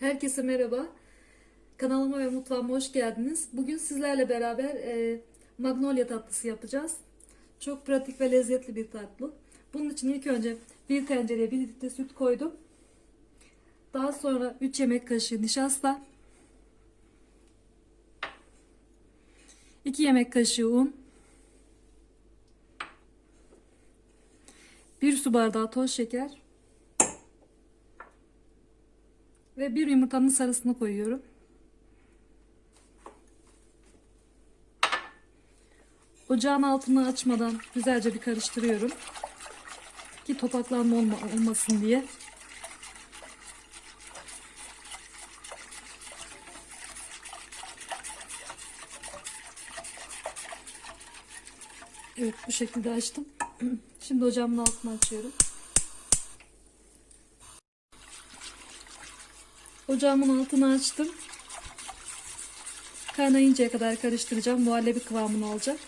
Herkese merhaba. Kanalıma ve mutfağıma hoş geldiniz. Bugün sizlerle beraber e, magnolia tatlısı yapacağız. Çok pratik ve lezzetli bir tatlı. Bunun için ilk önce bir tencereye bir litre süt koydum. Daha sonra 3 yemek kaşığı nişasta, 2 yemek kaşığı un, 1 su bardağı toz şeker ve bir yumurtanın sarısını koyuyorum. Ocağın altını açmadan güzelce bir karıştırıyorum. Ki topaklanma olma, olmasın diye. Evet bu şekilde açtım. Şimdi ocağımın altını açıyorum. Ocağımın altını açtım. Kaynayıncaya kadar karıştıracağım. Muhallebi kıvamını alacak.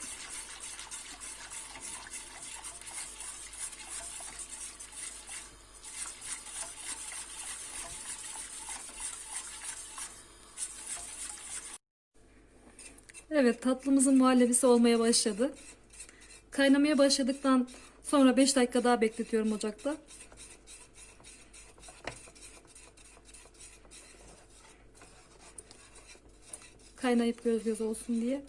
Evet tatlımızın muhallebisi olmaya başladı. Kaynamaya başladıktan sonra 5 dakika daha bekletiyorum ocakta. Kaynayıp göz göz olsun diye.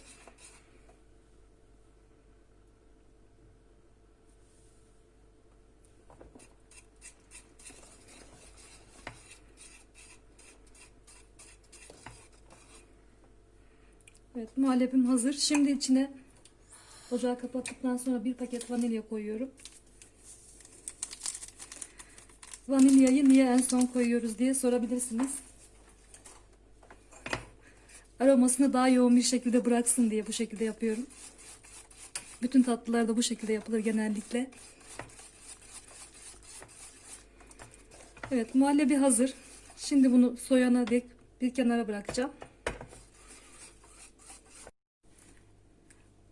Evet muhallebim hazır. Şimdi içine ocağı kapattıktan sonra bir paket vanilya koyuyorum. Vanilyayı niye en son koyuyoruz diye sorabilirsiniz. Aromasını daha yoğun bir şekilde bıraksın diye bu şekilde yapıyorum. Bütün tatlılar da bu şekilde yapılır genellikle. Evet muhallebi hazır. Şimdi bunu soyana dek bir kenara bırakacağım.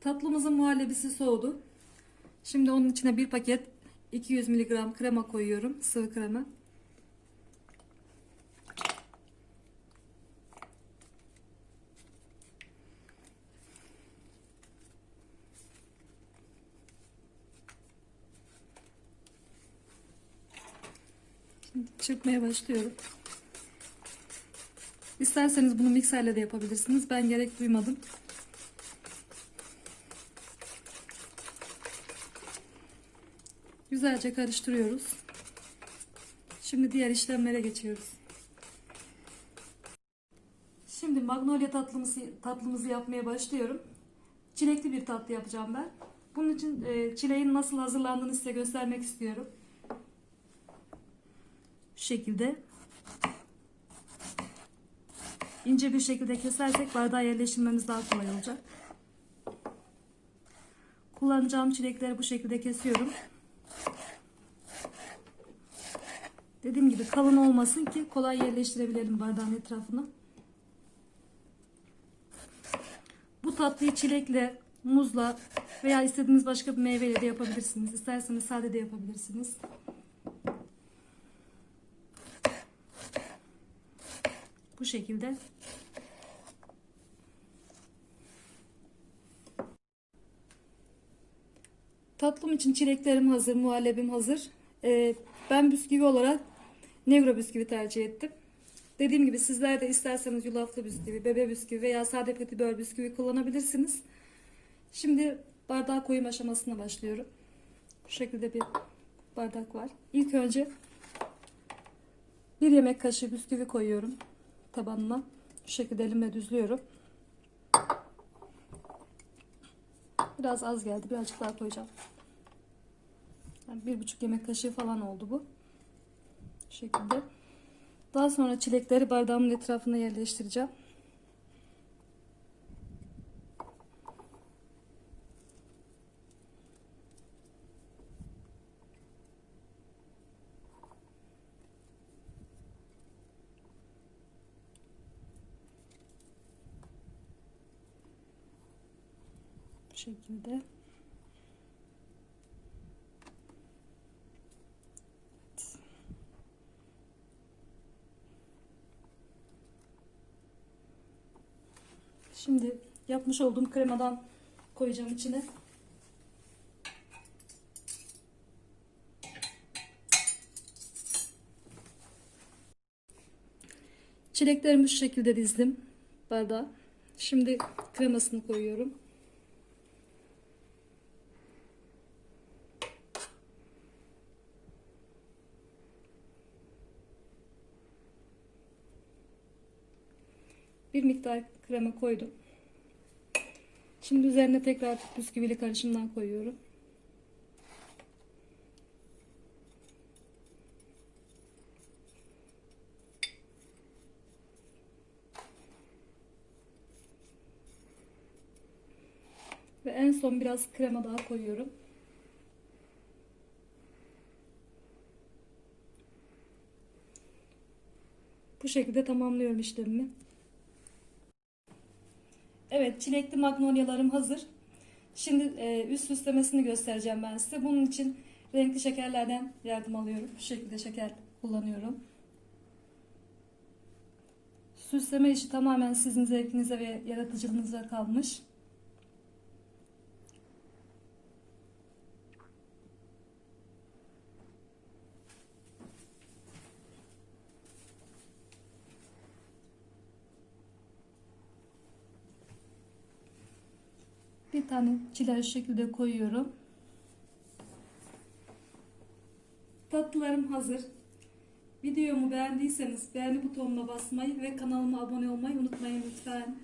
Tatlımızın muhallebisi soğudu. Şimdi onun içine bir paket 200 mg krema koyuyorum. Sıvı krema. Şimdi çırpmaya başlıyorum. İsterseniz bunu mikserle de yapabilirsiniz. Ben gerek duymadım. Güzelce karıştırıyoruz. Şimdi diğer işlemlere geçiyoruz. Şimdi magnolia tatlımızı, tatlımızı yapmaya başlıyorum. Çilekli bir tatlı yapacağım ben. Bunun için e, çileğin nasıl hazırlandığını size göstermek istiyorum. Şekilde. ince bir şekilde kesersek bardağa yerleştirmemiz daha kolay olacak. Kullanacağım çilekleri bu şekilde kesiyorum. Dediğim gibi kalın olmasın ki kolay yerleştirebilelim bardağın etrafına. Bu tatlıyı çilekle, muzla veya istediğiniz başka bir meyveyle de yapabilirsiniz. İsterseniz sade de yapabilirsiniz. Bu şekilde. Tatlım için çileklerim hazır, muhallebim hazır. Ee, ben bisküvi olarak Negro bisküvi tercih ettim. Dediğim gibi sizler de isterseniz yulaflı bisküvi, bebe bisküvi veya sade petibör bisküvi kullanabilirsiniz. Şimdi bardağa koyum aşamasına başlıyorum. Bu şekilde bir bardak var. İlk önce bir yemek kaşığı bisküvi koyuyorum tabanına. Bu şekilde elimle düzlüyorum. Biraz az geldi. Birazcık daha koyacağım. Yani bir buçuk yemek kaşığı falan oldu bu. Bu şekilde. Daha sonra çilekleri bardağımın etrafına yerleştireceğim. şekilde. Evet. Şimdi yapmış olduğum kremadan koyacağım içine. Çileklerimi şu şekilde dizdim bardağa. Şimdi kremasını koyuyorum. Bir miktar krema koydum. Şimdi üzerine tekrar bisküvili karışımdan koyuyorum. Ve en son biraz krema daha koyuyorum. Bu şekilde tamamlıyorum işlemimi. Evet, çilekli magnolyalarım hazır. Şimdi e, üst süslemesini göstereceğim ben size. Bunun için renkli şekerlerden yardım alıyorum. Bu şekilde şeker kullanıyorum. Süsleme işi tamamen sizin zevkinize ve yaratıcılığınıza kalmış. Tane çiler şekilde koyuyorum. Tatlılarım hazır. Videomu beğendiyseniz beğeni butonuna basmayı ve kanalıma abone olmayı unutmayın lütfen.